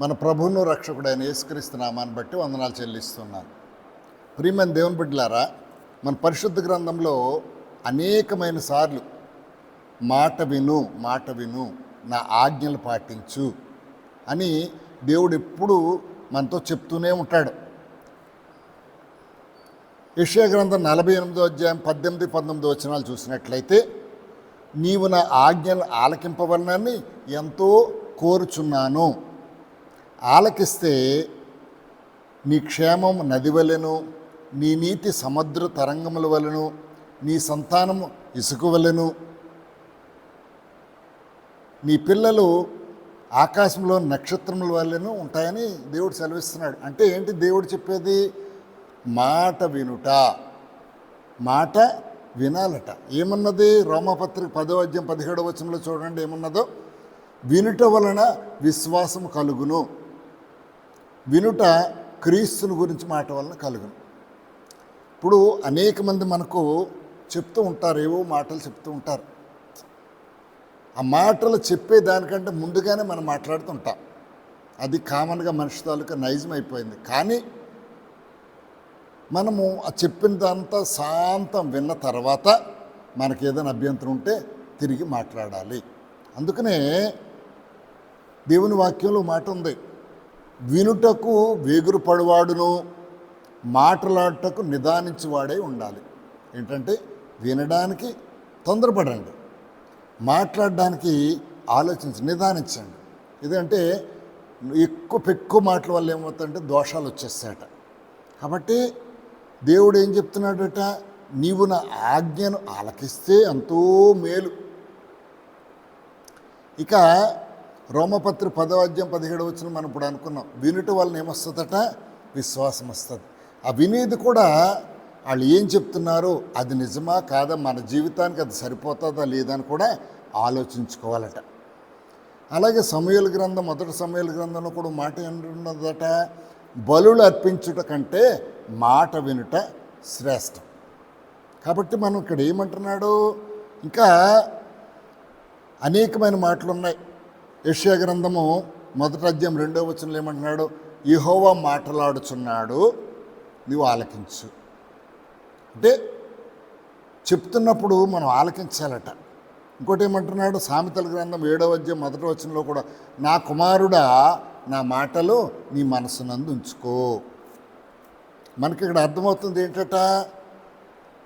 మన ప్రభువును రక్షకుడైన యేసుక్రీస్తు నామాన్ని బట్టి వందనాలు చెల్లిస్తున్నాను. ప్రియమైన దేవుని బిడ్డలారా మన పరిశుద్ధ గ్రంథంలో అనేకమైన సార్లు మాట విను మాట విను నా ఆజ్ఞలు పాటించు అని దేవుడు ఎప్పుడు మనతో చెప్తూనే ఉంటాడు. యెషయా గ్రంథం నలభై ఎనిమిదో అధ్యాయం పద్దెనిమిది పంతొమ్మిది వచనాలు చూసినట్లయితే నీవు నా ఆజ్ఞలు ఆలకింపవలనని ఎంతో కోరుచున్నాను. ఆలకిస్తే నీ క్షేమం నది వలెను నీ నీతి సముద్ర తరంగముల వలెను నీ సంతానము ఇసుక వలెను. నీ పిల్లలు ఆకాశంలో నక్షత్రముల వలెను ఉంటాయని దేవుడు సెలవిస్తున్నాడు. అంటే ఏంటి దేవుడు చెప్పేది? మాట వినుట. మాట వినాలట. ఏమన్నది? రోమపత్రిక పదో పదిహేడవ వచనంలో చూడండి ఏమన్నదో? వినుట వలన విశ్వాసం కలుగును. వినుట క్రీస్తుని గురించి మాట వలన కలుగును. ఇప్పుడు అనేక మంది మనకు చెప్తూ ఉంటారు ఏవో మాటలు చెప్తూ ఉంటారు. ఆ మాటలు చెప్పే దానికంటే ముందుగానే మనం మాట్లాడుతుంటాం అది కామన్గా మనిషి తాలూకా నైజం అయిపోయింది. కానీ మనము ఆ చెప్పినదంతా శాంతం విన్న తర్వాత మనకి ఏదైనా అభ్యంతరం ఉంటే తిరిగి మాట్లాడాలి. అందుకనే దేవుని వాక్యంలో మాట ఉంది. వినుటకు వేగురు పడువాడును మాట్లాడటకు నిదానించేవాడై ఉండాలి. ఏంటంటే వినడానికి తొందరపడండి. మాట్లాడడానికి ఆలోచించి నిదానించండి. ఇదంటే ఎక్కువ ఎక్కువ మాటల వల్ల ఏమవుతుందంటే దోషాలు వచ్చేస్తాయట. కాబట్టి దేవుడు ఏం చెప్తున్నాడట? నీవు నా ఆజ్ఞను ఆలకిస్తే ఎంతో మేలు. ఇక రోమపత్రి పదవాద్యం పదిహేడు వచ్చిన మనం ఇప్పుడు అనుకున్నాం. వినుట వలన ఏమొస్తుందట? విశ్వాసం వస్తుంది. ఆ వినేది కూడా వాళ్ళు ఏం చెప్తున్నారో అది నిజమా కాదా? మన జీవితానికి అది సరిపోతుందా లేదా అని కూడా ఆలోచించుకోవాలట. అలాగే సమయాల గ్రంథం మొదటి సమయాల గ్రంథంలో కూడా మాట ఏంటన్నదట బలులు అర్పించుట కంటే మాట వినుట శ్రేష్టం. కాబట్టి మనం ఇక్కడ ఏమంటున్నాడు? ఇంకా అనేకమైన మాటలు ఉన్నాయి యెషయా గ్రంథము మొదటి అధ్యాయం రెండో వచనంలో ఏమంటున్నాడు? యహోవా మాట్లాడుచున్నాడు నీవు ఆలకించు. అంటే చెప్తున్నప్పుడు మనం ఆలకించాలట. ఇంకోటి ఏమంటున్నాడు? సామెతల గ్రంథం ఏడవ అధ్యాయం మొదటి వచనంలో కూడా నా కుమారుడా నా మాటలు నీ మనసునందు ఉంచుకో. మనకి ఇక్కడ అర్థమవుతుంది ఏంటట?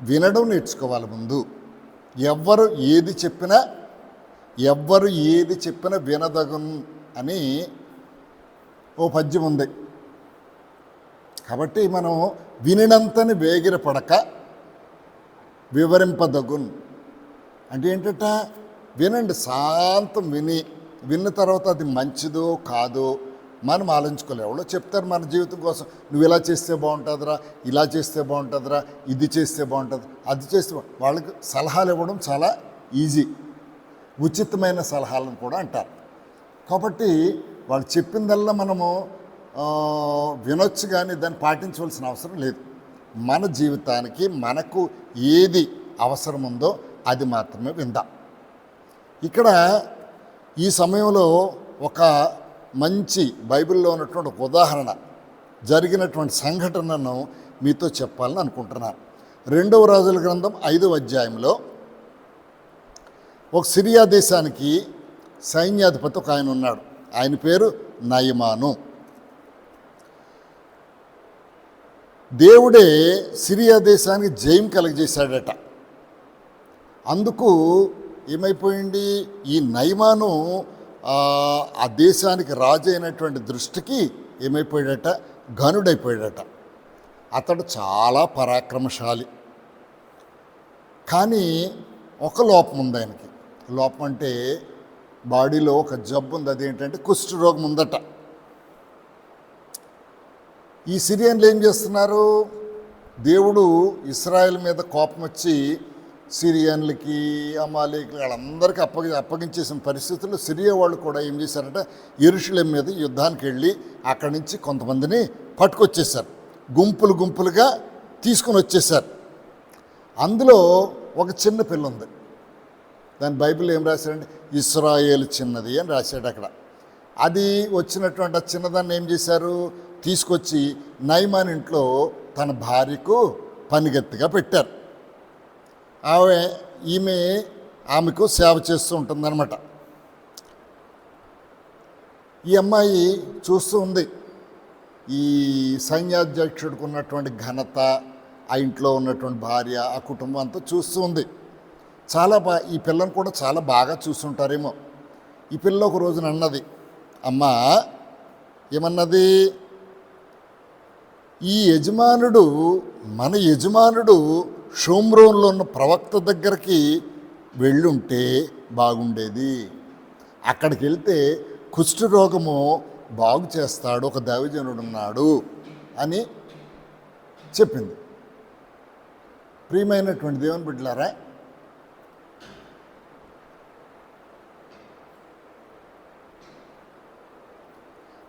వినడం నేర్చుకోవాలి ముందు. ఎవ్వరు ఏది చెప్పినా ఎవ్వరు ఏది చెప్పినా వినదగును అని ఓ పద్యం ఉంది. కాబట్టి మనం వినినంతని వేగిరపడక వివరింపదగున్. అంటే ఏంటట? వినండి శాంతం విని విన్న తర్వాత అది మంచిదో కాదో మనం ఆలోచించుకోలేము. ఎవరో చెప్తారు మన జీవితం కోసం నువ్వు ఇలా చేస్తే బాగుంటుందిరా ఇలా చేస్తే బాగుంటుందిరా ఇది చేస్తే బాగుంటుంది అది చేస్తే వాళ్ళకి సలహాలు ఇవ్వడం చాలా ఈజీ. ఉచితమైన సలహాలను కూడా అంటారు. కాబట్టి వాళ్ళు చెప్పిందల్లా మనము వినొచ్చు కానీ దాన్ని పాటించవలసిన అవసరం లేదు. మన జీవితానికి మనకు ఏది అవసరం ఉందో అది మాత్రమే విందాం. ఇక్కడ ఈ సమయంలో ఒక మంచి బైబిల్లో ఉన్నటువంటి ఒక ఉదాహరణ జరిగినటువంటి సంఘటనను మీతో చెప్పాలని అనుకుంటున్నాను. రెండవ రాజుల గ్రంథం ఐదవ అధ్యాయంలో ఒక సిరియా దేశానికి సైన్యాధిపతి ఒక ఆయన ఉన్నాడు. ఆయన పేరు నయమాను. దేవుడే సిరియా దేశానికి జయం కలగజేశాడట. అందుకు ఏమైపోయింది? ఈ నయమాను ఆ, దేశానికి రాజు అయినటువంటి దృష్టికి ఏమైపోయాడట? ఘనుడైపోయాడట. అతడు చాలా పరాక్రమశాలి. కానీ ఒక లోపం ఉంది ఆయనకి. లోపం అంటే బాడీలో ఒక జబ్బు ఉంది అదేంటంటే కుష్ఠ రోగం ఉందట. ఈ సిరియన్లు ఏం చేస్తున్నారు? దేవుడు ఇస్రాయల్ మీద కోపం వచ్చి సిరియన్లకి అమాలేకి వాళ్ళందరికీ అప్పగి అప్పగించేసిన పరిస్థితుల్లో సిరియా వాళ్ళు కూడా ఏం చేశారంటే ఎరుషులేం మీద యుద్ధానికి వెళ్ళి అక్కడి నుంచి కొంతమందిని పట్టుకొచ్చేసారు గుంపులు గుంపులుగా తీసుకొని వచ్చేసారు అందులో ఒక చిన్న పిల్ల ఉంది దాని బైబిల్ ఏం రాశాడంటే ఇస్రాయేల్ చిన్నది అని రాశాడు అక్కడ. అది వచ్చినటువంటి ఆ చిన్నదాన్ని ఏం చేశారు? తీసుకొచ్చి నైమాన్ ఇంట్లో తన భార్యకు పనిగత్తిగా పెట్టారు. ఆమె ఈమె ఆమెకు సేవ చేస్తూ ఉంటుందన్నమాట. ఈ అమ్మాయి చూస్తూ ఉంది. ఈ సైన్యాధ్యక్షుడికి ఉన్నటువంటి ఘనత ఆ ఇంట్లో ఉన్నటువంటి భార్య ఆ కుటుంబం అంతా చూస్తూ ఉంది. చాలా బా ఈ పిల్లను కూడా చాలా బాగా చూస్తుంటారేమో. ఈ పిల్ల ఒక రోజున అన్నది అమ్మా ఏమన్నది? ఈ యజమానుడు మన యజమానుడు షోమ్రోన్లో ఉన్న ప్రవక్త దగ్గరికి వెళ్ళుంటే బాగుండేది. అక్కడికి వెళ్తే కుష్ఠరోగము బాగు చేస్తాడు ఒక దైవజనుడు ఉన్నాడు అని చెప్పింది. ప్రియమైనటువంటి దేవుని బిడ్డలారా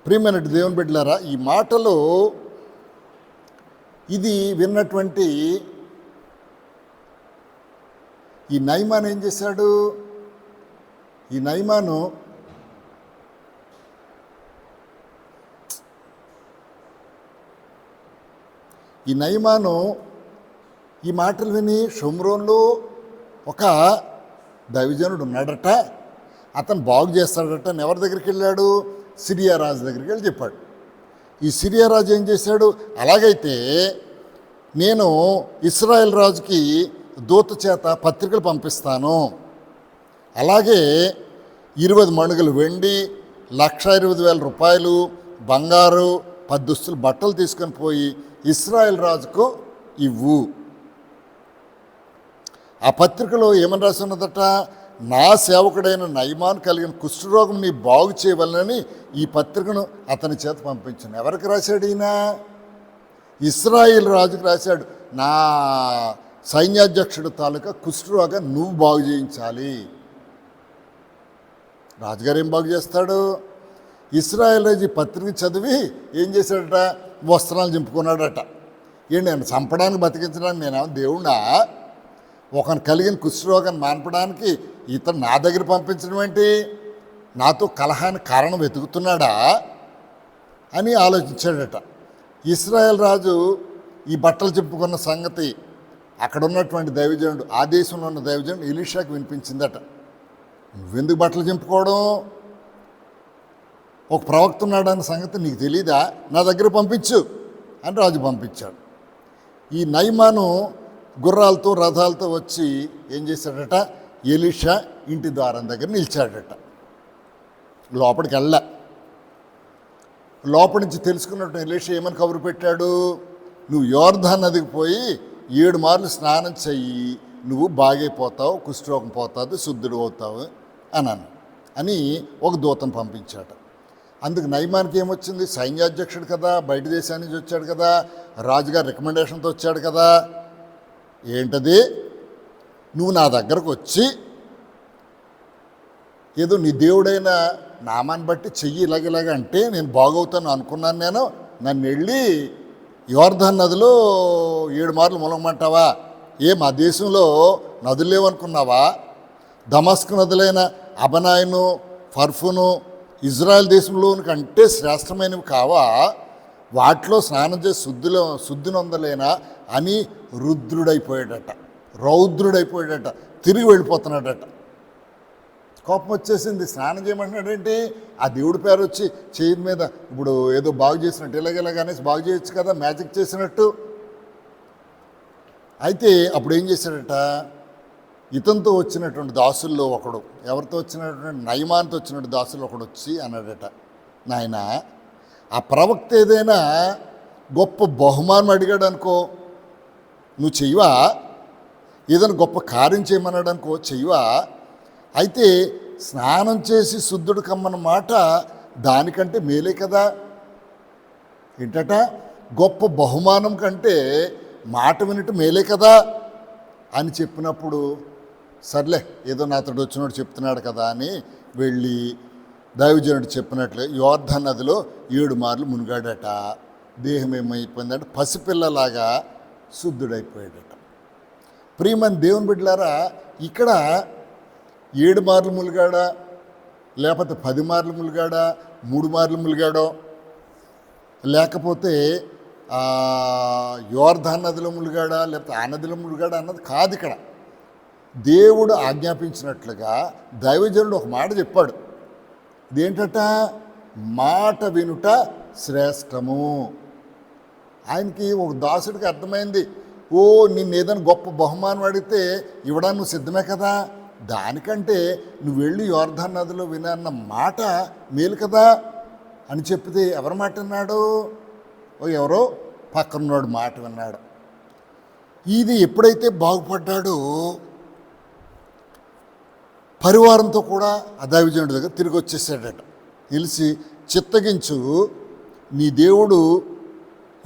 ప్రియమైన దేవుని బిడ్డలారా ఈ మాటలు ఇది విన్నటువంటి ఈ నైమాన్ ఏం చేశాడు? ఈ నైమాను ఈ నయమాను ఈ మాటలు విని షుమ్రోన్లో ఒక దైవజనుడు ఉన్నాడట. అతను బాగు చేస్తాడట. ఎవరి దగ్గరికి వెళ్ళాడు? సిరియా రాజు దగ్గరికి వెళ్ళి చెప్పాడు. ఈ సిరియా రాజు ఏం చేశాడు? అలాగైతే నేను ఇస్రాయెల్ రాజుకి దూత చేత పత్రికలు పంపిస్తాను. అలాగే ఇరవై మణుగులు వెండి లక్ష ఇరవై వేల రూపాయలు బంగారు పది దుస్తులు బట్టలు తీసుకొని పోయి ఇస్రాయెల్ రాజుకు ఇవ్వు. ఆ పత్రికలో ఏమని రాసి ఉన్నదట? నా సేవకుడైన నయమాన్ కలిగిన కుష్ఠరోగం నీ బాగు చేయవలనని ఈ పత్రికను అతని చేత పంపించాను. ఎవరికి రాశాడు ఈయన? ఇస్రాయిల్ రాజుకు రాశాడు. నా సైన్యాధ్యక్షుడు తాలూకా కుష్ఠరోగం నువ్వు బాగు చేయించాలి. రాజుగారు ఏం బాగు చేస్తాడు? ఇస్రాయల్ రాజు ఈ పత్రిక చదివి ఏం చేశాడట? వస్త్రాలు చింపుకున్నాడట. ఏంటి నేను చంపడానికి బతికించడానికి నేనేమో దేవుడా ఒకని కలిగిన కుష్ఠరోగాన్ని మాన్పడానికి ఇతను నా దగ్గర పంపించడం ఏంటి? నాతో కలహానికి కారణం వెతుకుతున్నాడా? అని ఆలోచించాడట. ఇస్రాయల్ రాజు ఈ బట్టలు చెప్పుకున్న సంగతి అక్కడ ఉన్నటువంటి దైవజనుడు ఆ దేశంలో ఉన్న దైవజనుడు ఇలీషాకి వినిపించిందట. నువ్వెందుకు బట్టలు చింపుకోవడం ఒక ప్రవక్త ఉన్నాడన్న సంగతి నీకు తెలీదా? నా దగ్గర పంపించు అని రాజు పంపించాడు. ఈ నైమాను గుర్రాలతో రథాలతో వచ్చి ఏం చేశాడట? ఎలీషా ఇంటి ద్వారం దగ్గర నిలిచాడట. లోపలికి వెళ్ళ లోపలి నుంచి తెలుసుకున్నట్టు ఎలిషా ఏమని కబురు పెట్టాడు? నువ్వు యోర్ధా నదికి పోయి ఏడు మార్లు స్నానం చెయ్యి. నువ్వు బాగైపోతావు కుష్ఠరోగం పోతుంది శుద్ధుడు అవుతావు అన్నాను అని ఒక దూతను పంపించాట. అందుకు నయమానికి ఏమొచ్చింది? సైన్యాధ్యక్షుడు కదా బయట దేశానికి వచ్చాడు కదా రాజుగారి రికమెండేషన్తో వచ్చాడు కదా. ఏంటది? నువ్వు నా దగ్గరకు వచ్చి ఏదో నీ దేవుడైన నామాన్ని బట్టి చెయ్యి ఇలాగ అంటే నేను బాగవుతాను అనుకున్నాను నేను. నన్ను వెళ్ళి యోర్ధన్ నదిలో ఏడు మార్లు మొలగమంటావా? ఏ మా దేశంలో నదులు లేవనుకున్నావా? దమస్క్ నదులైన అబనాయను ఫర్ఫును ఇజ్రాయెల్ దేశంలోని కంటే శ్రేష్టమైనవి కావా? వాటిలో స్నానం చేసి శుద్ధిలో శుద్ధి నొందలేనా అని రుద్రుడైపోయాడట. రౌద్రుడైపోయాడట తిరిగి వెళ్ళిపోతున్నాడట. కోపం వచ్చేసింది స్నానం చేయమంటున్నాడేంటి ఆ దేవుడి పేరు వచ్చి చేయి మీద ఇప్పుడు ఏదో బాగు చేసినట్టు ఇలాగ అనేసి బాగు చేయొచ్చు కదా మ్యాజిక్ చేసినట్టు. అయితే అప్పుడు ఏం చేశాడట? ఇతనితో వచ్చినటువంటి దాసుల్లో ఒకడు ఎవరితో వచ్చినటువంటి? నయమాన్తో వచ్చినటువంటి దాసుల్లో ఒకడు వచ్చి అన్నాడట నాయన ఆ ప్రవక్త ఏదైనా గొప్ప బహుమానం అడిగాడు అనుకో నువ్వు చెయ్యవా? ఏదైనా గొప్ప కార్యం చేయమన్నాడు అనుకో చెయ్యవా అయితే స్నానం చేసి శుద్ధుడు కమ్మన్న మాట దానికంటే మేలే కదా. ఏంటట? గొప్ప బహుమానం కంటే మాట వినటం మేలే కదా అని చెప్పినప్పుడు సర్లే ఏదో నా అతడు వచ్చినట్టు చెప్తున్నాడు కదా అని వెళ్ళి దైవజనుడు చెప్పినట్లే యోర్ధ నదిలో ఏడు మార్లు మునిగాడట. దేహం ఏమైపోయిందంటే పసిపిల్లలాగా శుద్ధుడైపోయాడట. ప్రియమని దేవుని బిడ్డలారా ఇక్కడ ఏడు మార్లు ములిగాడా లేకపోతే పది మార్లు ములిగాడా మూడు మార్లు ములిగాడో లేకపోతే యోర్ధా నదిలో ములిగాడా లేకపోతే ఆ నదిలో ములిగాడా అన్నది కాదు ఇక్కడ. దేవుడు ఆజ్ఞాపించినట్లుగా దైవజనుడు ఒక మాట చెప్పాడు. ఇదేంటట? మాట వినుట శ్రేష్టము. ఆయనకి ఒక దాసుడికి అర్థమైంది. ఓ నిన్ను ఏదైనా గొప్ప బహుమానం అడిగితే ఇవ్వడానికి నువ్వు సిద్ధమే కదా? దానికంటే నువ్వు వెళ్ళి యోర్ధన్ నదిలో వినన్న మాట మేలు కదా? అని చెప్పితే ఎవరి మాట విన్నాడు? ఓ ఎవరో? పక్కనున్నాడు మాట విన్నాడు. ఇది ఎప్పుడైతే బాగుపడ్డాడో పరివారంతో కూడా అదావిజనుడి దగ్గర తిరిగి వచ్చేసాడట. తెలిసి చిత్తగించు నీ దేవుడు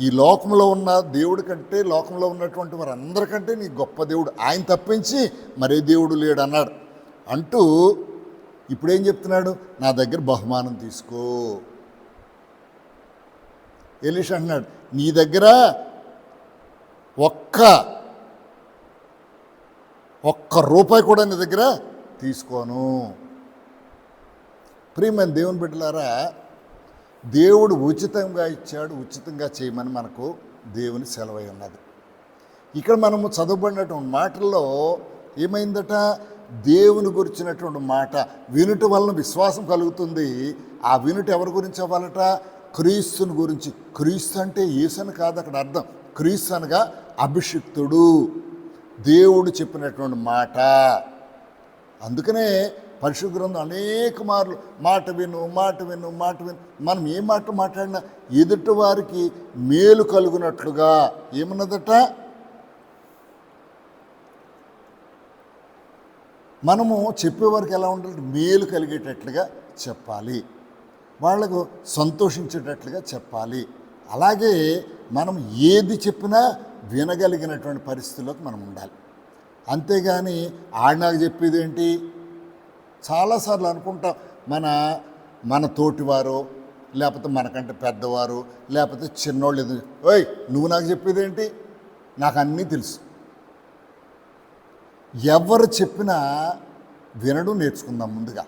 ఈ లోకంలో ఉన్న దేవుడి కంటే లోకంలో ఉన్నటువంటి వారందరికంటే నీ గొప్ప దేవుడు. ఆయన తప్పించి మరే దేవుడు లేడు అన్నాడు. అంటూ ఇప్పుడేం చెప్తున్నాడు? నా దగ్గర బహుమానం తీసుకో. ఎలీష్ అంటున్నాడు నీ దగ్గర ఒక్క ఒక్క రూపాయి కూడా నీ దగ్గర తీసుకోను. ప్రియమైన దేవుని బిడ్డలారా దేవుడు ఉచితంగా ఇచ్చాడు ఉచితంగా చేయమని మనకు దేవుని సెలవై ఉన్నది. ఇక్కడ మనము చదువుబడినటువంటి మాటల్లో ఏమైందట? దేవుని గురించినటువంటి మాట వినుట వలన విశ్వాసం కలుగుతుంది. ఆ వినుట ఎవరి గురించి అవ్వాలట? క్రీస్తుని గురించి. క్రీస్తు అంటే యేసని కాదు అక్కడ అర్థం. క్రీస్తు అనగా అభిషిక్తుడు. దేవుడు చెప్పినటువంటి మాట. అందుకనే పరిశుద్ధ అనేక మార్లు మాట విను మాట విను మాట విను. మనం ఏ మాట మాట్లాడినా ఎదుటి వారికి మేలు కలుగునట్లుగా ఏమన్నదట? మనము చెప్పేవారికి ఎలా ఉండాలి మేలు కలిగేటట్లుగా చెప్పాలి. వాళ్ళకు సంతోషించేటట్లుగా చెప్పాలి. అలాగే మనం ఏది చెప్పినా వినగలిగినటువంటి పరిస్థితుల్లోకి మనం ఉండాలి. అంతేగాని ఆడ నాకు చెప్పేది ఏంటి చాలాసార్లు అనుకుంటాం మన మన తోటివారు లేకపోతే మనకంటే పెద్దవారు లేకపోతే చిన్నోళ్ళు ఎదురు ఓయ్ నువ్వు నాకు చెప్పేది ఏంటి నాకు అన్నీ తెలుసు. ఎవరు చెప్పినా వినడం నేర్చుకుందాం ముందుగా.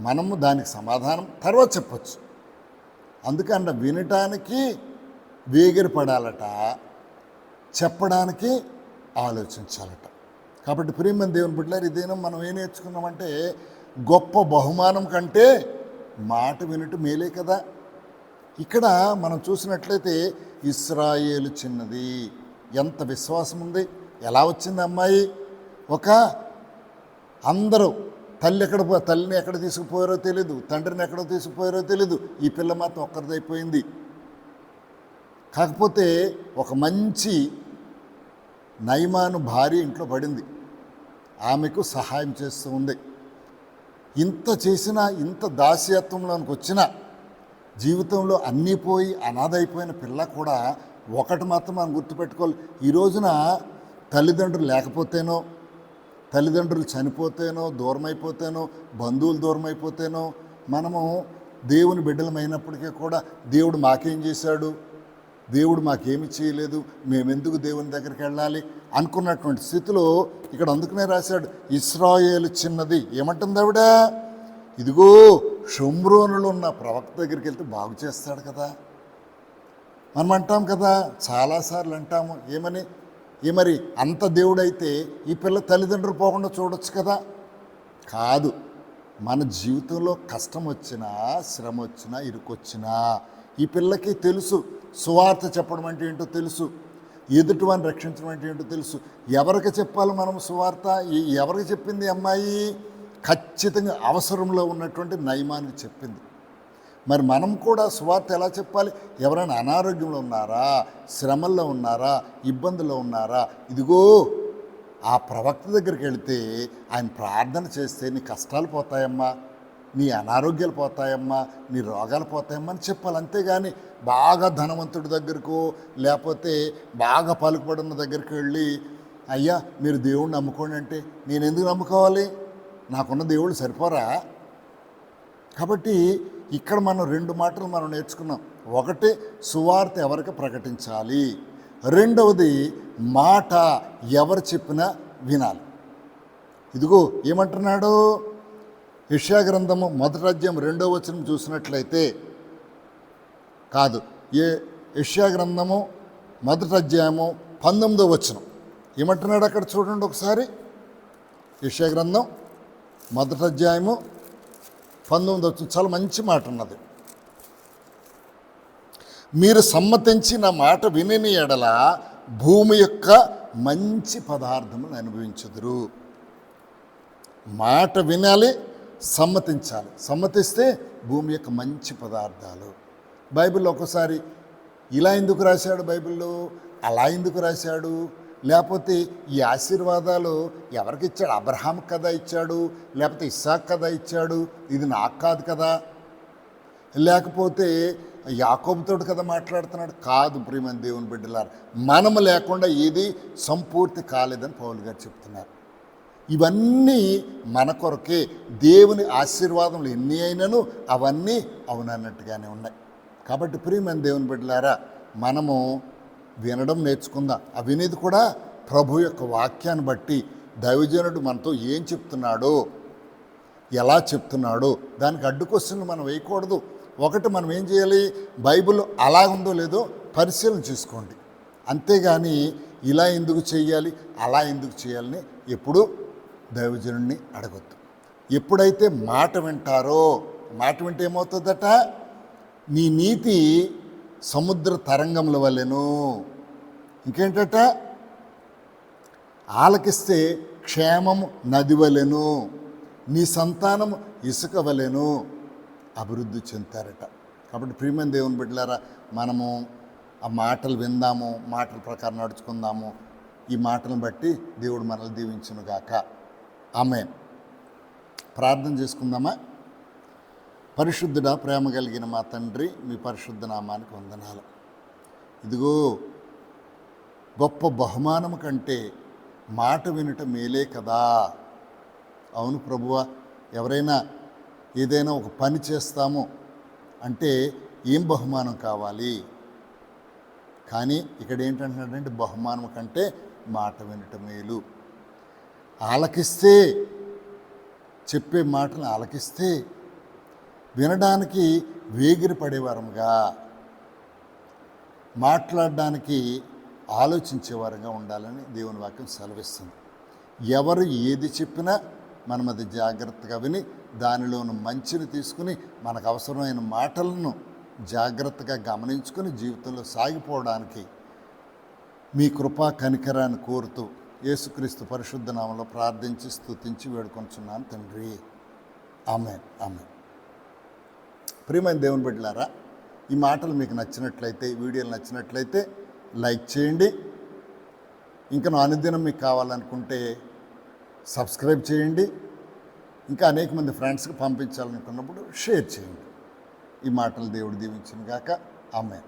మనము దానికి సమాధానం తర్వాత చెప్పచ్చు. అందుకన్న వినటానికి వేగిరి పడాలట చెప్పడానికి ఆలోచించాలట. కాబట్టి ప్రియమైన దేవుని బిడ్డలారు ఇదేనా మనం ఏం నేర్చుకున్నామంటే గొప్ప బహుమానం కంటే మాట వినటం మేలే కదా. ఇక్కడ మనం చూసినట్లయితే ఇస్రాయేలు చిన్నది. ఎంత విశ్వాసం ఉంది? ఎలా వచ్చింది అమ్మాయి? ఒక అందరూ తల్లి ఎక్కడ పో తల్లిని ఎక్కడ తీసుకుపోయారో తెలీదు తండ్రిని ఎక్కడ తీసుకుపోయారో తెలీదు ఈ పిల్ల మాత్రం ఒక్కరిదైపోయింది కాకపోతే ఒక మంచి నయమాను భార్య ఇంట్లో పడింది. ఆమెకు సహాయం చేస్తూ ఉంది. ఇంత చేసినా ఇంత దాస్యత్వంలోనికి వచ్చినా జీవితంలో అన్నీ పోయి అనాథ అయిపోయిన పిల్ల కూడా ఒకటి మాత్రం మనం గుర్తుపెట్టుకోవాలి. ఈ రోజున తల్లిదండ్రులు లేకపోతేనో తల్లిదండ్రులు చనిపోతేనో దూరమైపోతేనో బంధువులు దూరమైపోతేనో మనము దేవుని బిడ్డలమైనప్పటికీ కూడా దేవుడు మాకేం చేశాడు? దేవుడు మాకేమి చేయలేదు మేమెందుకు దేవుని దగ్గరికి వెళ్ళాలి అనుకున్నటువంటి స్థితిలో ఇక్కడ అందుకనే రాశాడు ఇస్రాయేలు చిన్నది. ఏమంటుంది ఆవిడ? ఇదిగో షుమ్రోనులో ఉన్న ప్రవక్త దగ్గరికి వెళ్తే బాగు చేస్తాడు కదా. మనం అంటాం కదా చాలాసార్లు అంటాము ఏమని? ఏ మరి అంత దేవుడైతే ఈ పిల్ల తల్లిదండ్రులు పోకుండా చూడొచ్చు కదా. కాదు మన జీవితంలో కష్టం వచ్చినా శ్రమ వచ్చినా ఇరుకొచ్చినా ఈ పిల్లకి తెలుసు సువార్త చెప్పడం అంటే ఏంటో తెలుసు. ఎదుటివాన్ని రక్షించడం అంటే ఏంటో తెలుసు. ఎవరికి చెప్పాలి మనం సువార్త? ఎవరికి చెప్పింది అమ్మాయి? ఖచ్చితంగా అవసరంలో ఉన్నటువంటి నయమానికి చెప్పింది. మరి మనం కూడా సువార్త ఎలా చెప్పాలి? ఎవరైనా అనారోగ్యంలో ఉన్నారా? శ్రమల్లో ఉన్నారా? ఇబ్బందుల్లో ఉన్నారా? ఇదిగో ఆ ప్రవక్త దగ్గరికి వెళితే ఆయన ప్రార్థన చేస్తే నీ కష్టాలు పోతాయమ్మా. నీ అనారోగ్యాలు పోతాయమ్మా నీ రోగాలు పోతాయమ్మా అని చెప్పాలి. అంతేగాని బాగా ధనవంతుడి దగ్గరకు లేకపోతే బాగా పలుకుబడిన దగ్గరికి వెళ్ళి అయ్యా మీరు దేవుడిని నమ్ముకోండి అంటే నేను ఎందుకు నమ్ముకోవాలి? నాకున్న దేవుడు సరిపోరా? కాబట్టి ఇక్కడ మనం రెండు మాటలు మనం నేర్చుకున్నాం. ఒకటి సువార్త ఎవరికి ప్రకటించాలి? రెండవది మాట ఎవరు చెప్పినా వినాలి. ఇదిగో ఏమంటున్నాడు? యెషయా గ్రంథము మొదటి అధ్యాయం రెండో వచనం చూసినట్లయితే కాదు. ఏ యెషయా గ్రంథము మొదటి అధ్యాయము పంతొమ్మిదో వచనం. ఏమంటున్నాడు అక్కడ చూడండి ఒకసారి. యెషయా గ్రంథం మొదటి అధ్యాయము పంతొమ్మిది వచనం. చాలా మంచి మాట ఉన్నది మీరు సమ్మతించి నా మాట వినిని ఎడల భూమి యొక్క మంచి పదార్థమును అనుభవించుదురు. మాట వినాలి సమ్మతించాలి. సమ్మతిస్తే భూమి యొక్క మంచి పదార్థాలు. బైబిల్లో ఒకసారి ఇలా ఎందుకు రాశాడు బైబిల్లో? అలా ఎందుకు రాశాడు? లేకపోతే ఈ ఆశీర్వాదాలు ఎవరికి ఇచ్చాడు? అబ్రహాం కదా ఇచ్చాడు? లేకపోతే ఇస్సాక్ కదా ఇచ్చాడు? ఇది నాకు కాదు కదా. లేకపోతే యాకోబుతో కదా మాట్లాడుతున్నాడు? కాదు ప్రియమని దేవుని బిడ్డలారు. మనము లేకుండా ఏది సంపూర్తి కాలేదని పౌలు గారు చెప్తున్నారు. ఇవన్నీ మన కొరకే దేవుని ఆశీర్వాదములు ఎన్ని అయినను అవన్నీ అవునన్నట్టుగానే ఉన్నాయి. కాబట్టి ప్రియమైన దేవుని బిడ్డలారా మనము వినడం నేర్చుకుందాం. ఆ వినేది కూడా ప్రభు యొక్క వాక్యాన్ని బట్టి దైవజనుడు మనతో ఏం చెప్తున్నాడో ఎలా చెప్తున్నాడో దానికి అడ్డు క్వశ్చన్లు మనం వేయకూడదు. ఒకటి మనం ఏం చేయాలి బైబిల్ అలా ఉందో లేదో పరిశీలన చేసుకోండి. అంతేగాని ఇలా ఎందుకు చేయాలి అలా ఎందుకు చేయాలని ఎప్పుడు దైవజనుడిని అడగొద్దు. ఎప్పుడైతే మాట వింటారో మాట వింటే ఏమవుతుందట? నీ నీతి సముద్ర తరంగముల వలెను ఇంకేంటట? ఆలకిస్తే క్షేమము నది వలెను నీ సంతానం ఇసుక వలెను అభివృద్ధి చెందుతారట. కాబట్టి ప్రియమైన దేవుని బిడ్డలారా మనము ఆ మాటలు విందాము మాటల ప్రకారం నడుచుకుందాము. ఈ మాటలను బట్టి దేవుడు మనల్ని దీవించునుగాక. గాక ఆమె ప్రార్థన చేసుకుందామా? పరిశుద్ధుడా ప్రేమ కలిగిన మా తండ్రి మీ పరిశుద్ధ నామానికి వందనాలు. ఇదిగో గొప్ప బహుమానం కంటే మాట వినట మేలే కదా. అవును ప్రభువా ఎవరైనా ఏదైనా ఒక పని చేస్తాము అంటే ఏం బహుమానం కావాలి? కానీ ఇక్కడ ఏంటంటున్నాడంటే బహుమానం కంటే మాట వినటం మేలు. ఆలకిస్తే చెప్పే మాటలు ఆలకిస్తే వినడానికి వేగిరి పడేవారముగా మాట్లాడడానికి ఆలోచించేవారుగా ఉండాలని దేవుని వాక్యం సెలవిస్తుంది. ఎవరు ఏది చెప్పినా మనం అది జాగ్రత్తగా విని దానిలోని మంచిని తీసుకుని మనకు అవసరమైన మాటలను జాగ్రత్తగా గమనించుకుని జీవితంలో సాగిపోవడానికి మీ కృపా కనికరాన్ని కోరుతూ యేసుక్రీస్తు పరిశుద్ధ నామంలో ప్రార్థించి స్తుతించి వేడుకొంచున్నాను తండ్రి. ఆమె ఆమె ప్రియమైన దేవుని బిడ్డలారా ఈ మాటలు మీకు నచ్చినట్లయితే ఈ వీడియోలు నచ్చినట్లయితే లైక్ చేయండి. ఇంకా నా అనుదినం మీకు కావాలనుకుంటే సబ్స్క్రైబ్ చేయండి. ఇంకా అనేక మంది ఫ్రెండ్స్కి పంపించాలనుకున్నప్పుడు షేర్ చేయండి. ఈ మాటలు దేవుడు దీవించిన గాక ఆమె